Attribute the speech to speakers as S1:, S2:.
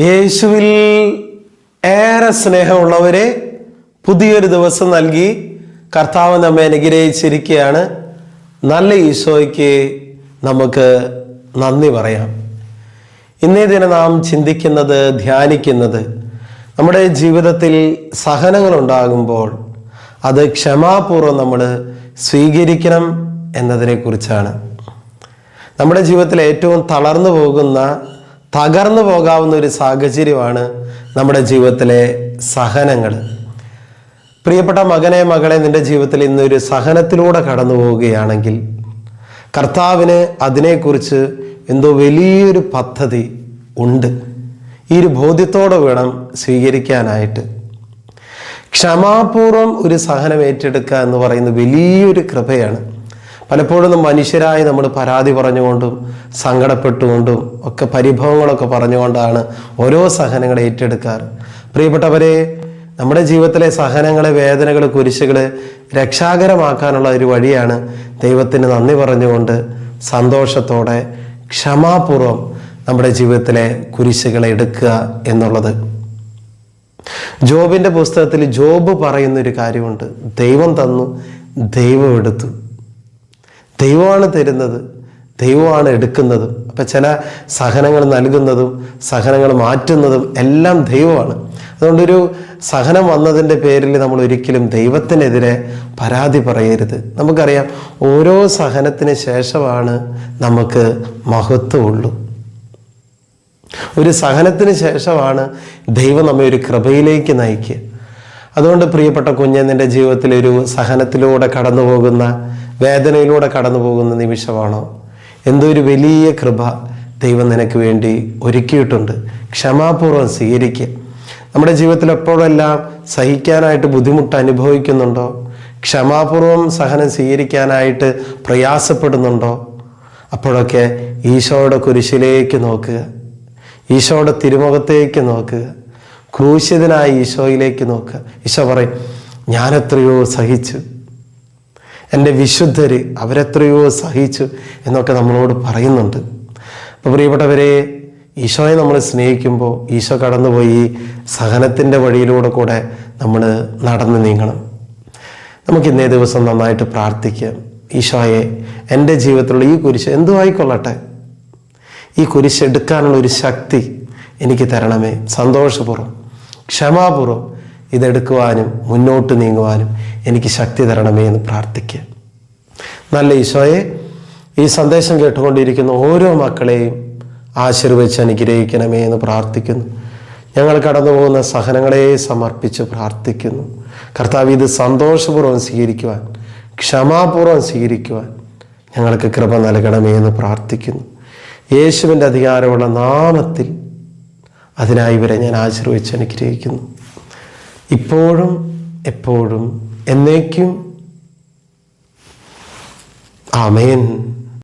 S1: യേശുവിൽ ഏറെ സ്നേഹമുള്ളവരെ പുതിയൊരു ദിവസം നൽകി കർത്താവ് നമ്മെ അനുഗ്രഹിച്ചിരിക്കുകയാണ്. നല്ല ഈശോയ്ക്ക് നമുക്ക് നന്ദി പറയാം. ഇന്നേ ദിനം നാം ചിന്തിക്കുന്നത് ധ്യാനിക്കുന്നത് നമ്മുടെ ജീവിതത്തിൽ സഹനങ്ങൾ ഉണ്ടാകുമ്പോൾ അത് ക്ഷമാപൂർവം നമ്മൾ സ്വീകരിക്കണം എന്നതിനെക്കുറിച്ചാണ്. നമ്മുടെ ജീവിതത്തിൽ ഏറ്റവും തളർന്നു പോകുന്ന തകർന്നു പോകാവുന്ന ഒരു സാഹചര്യമാണ് നമ്മുടെ ജീവിതത്തിലെ സഹനങ്ങൾ. പ്രിയപ്പെട്ട മകനെ മകളെ നിന്റെ ജീവിതത്തിൽ ഇന്നൊരു സഹനത്തിലൂടെ കടന്നു പോവുകയാണെങ്കിൽ കർത്താവിന് അതിനെക്കുറിച്ച് എന്തോ വലിയൊരു പദ്ധതി ഉണ്ട്. ഈ ഒരു ബോധ്യത്തോടെ വേണം സ്വീകരിക്കാനായിട്ട്. ക്ഷമാപൂർവം ഒരു സഹനം ഏറ്റെടുക്കുക എന്ന് പറയുന്നത് വലിയൊരു കൃപയാണ്. പലപ്പോഴും മനുഷ്യരായി നമ്മൾ പരാതി പറഞ്ഞുകൊണ്ടും സങ്കടപ്പെട്ടുകൊണ്ടും ഒക്കെ പരിഭവങ്ങളൊക്കെ പറഞ്ഞുകൊണ്ടാണ് ഓരോ സഹനങ്ങളെ ഏറ്റെടുക്കാറ്. പ്രിയപ്പെട്ടവരെ നമ്മുടെ ജീവിതത്തിലെ സഹനങ്ങളെ വേദനകൾ കുരിശുകൾ രക്ഷാകരമാക്കാനുള്ള ഒരു വഴിയാണ് ദൈവത്തിന് നന്ദി പറഞ്ഞുകൊണ്ട് സന്തോഷത്തോടെ ക്ഷമാപൂർവം നമ്മുടെ ജീവിതത്തിലെ കുരിശുകളെ എടുക്കുക എന്നുള്ളത്. ജോബിന്റെ പുസ്തകത്തിൽ ജോബ് പറയുന്നൊരു കാര്യമുണ്ട്. ദൈവം തന്നു ദൈവം എടുത്തു. ദൈവമാണ് തരുന്നത് ദൈവമാണ് എടുക്കുന്നതും. അപ്പം ചില സഹനങ്ങൾ നൽകുന്നതും സഹനങ്ങൾ മാറ്റുന്നതും എല്ലാം ദൈവമാണ്. അതുകൊണ്ടൊരു സഹനം വന്നതിന്റെ പേരിൽ നമ്മൾ ഒരിക്കലും ദൈവത്തിനെതിരെ പരാതി പറയരുത്. നമുക്കറിയാം ഓരോ സഹനത്തിന് ശേഷമാണ് നമുക്ക് മഹത്വമുള്ളൂ. ഒരു സഹനത്തിന് ശേഷമാണ് ദൈവം നമ്മെ ഒരു കൃപയിലേക്ക് നയിക്കുക. അതുകൊണ്ട് പ്രിയപ്പെട്ട കുഞ്ഞ് നിന്റെ ജീവിതത്തിൽ ഒരു സഹനത്തിലൂടെ കടന്നു പോകുന്ന വേദനയിലൂടെ കടന്നു പോകുന്ന നിമിഷമാണോ? എന്തോ ഒരു വലിയ കൃപ ദൈവം നിനക്ക് വേണ്ടി ഒരുക്കിയിട്ടുണ്ട്. ക്ഷമാപൂർവം സ്വീകരിക്കുക. നമ്മുടെ ജീവിതത്തിൽ എപ്പോഴെല്ലാം സഹിക്കാനായിട്ട് ബുദ്ധിമുട്ട് അനുഭവിക്കുന്നുണ്ടോ? ക്ഷമാപൂർവം സഹനം സ്വീകരിക്കാനായിട്ട് പ്രയാസപ്പെടുന്നുണ്ടോ? അപ്പോഴൊക്കെ ഈശോയുടെ കുരിശിലേക്ക് നോക്കുക. ഈശോയുടെ തിരുമുഖത്തേക്ക് നോക്കുക. ക്രൂശിതനായ ഈശോയിലേക്ക് നോക്കുക. ഈശോ പറയും ഞാനെത്രയോ സഹിച്ചു. എന്റെ വിശുദ്ധർ അവരെത്രയോ സഹിച്ചു എന്നൊക്കെ നമ്മളോട് പറയുന്നുണ്ട്. അപ്പോൾ പ്രിയപ്പെട്ടവരെ ഈശോയെ നമ്മൾ സ്നേഹിക്കുമ്പോൾ ഈശോ കടന്നുപോയി സഹനത്തിന്റെ വഴിയിലൂടെ കൂടെ നമ്മൾ നടന്നു നീങ്ങണം. നമുക്ക് ഇന്നേ ദിവസം നന്നായിട്ട് പ്രാർത്ഥിക്കാം ഈശോയെ എന്റെ ജീവിതത്തിലുള്ള ഈ കുരിശ് എന്തു ആയിക്കൊള്ളട്ടെ? ഈ കുരിശ് എടുക്കാനുള്ള ഒരു ശക്തി എനിക്ക് തരണമേ. സന്തോഷപൂർവം ക്ഷമാപൂർവം ഇതെടുക്കുവാനും മുന്നോട്ട് നീങ്ങുവാനും എനിക്ക് ശക്തി തരണമേ എന്ന് പ്രാർത്ഥിക്കുക. നല്ല ഈശോയെ ഈ സന്ദേശം കേട്ടുകൊണ്ടിരിക്കുന്ന ഓരോ മക്കളെയും ആശീർവദിച്ച് അനുഗ്രഹിക്കണമേ എന്ന് പ്രാർത്ഥിക്കുന്നു. ഞങ്ങൾ കടന്നു പോകുന്ന സഹനങ്ങളെ സമർപ്പിച്ച് പ്രാർത്ഥിക്കുന്നു. കർത്താവ് ഇത് സന്തോഷപൂർവം സ്വീകരിക്കുവാൻ ക്ഷമാപൂർവം സ്വീകരിക്കുവാൻ ഞങ്ങൾക്ക് കൃപ നൽകണമേ എന്ന് പ്രാർത്ഥിക്കുന്നു. യേശുവിന്റെ അധികാരമുള്ള നാമത്തിൽ അതിനായി ഇവരെ ഞാൻ ആശീർവദിച്ച് അനുഗ്രഹിക്കുന്നു. ഇപ്പോഴും എപ്പോഴും എന്നേക്കും. ആമേൻ.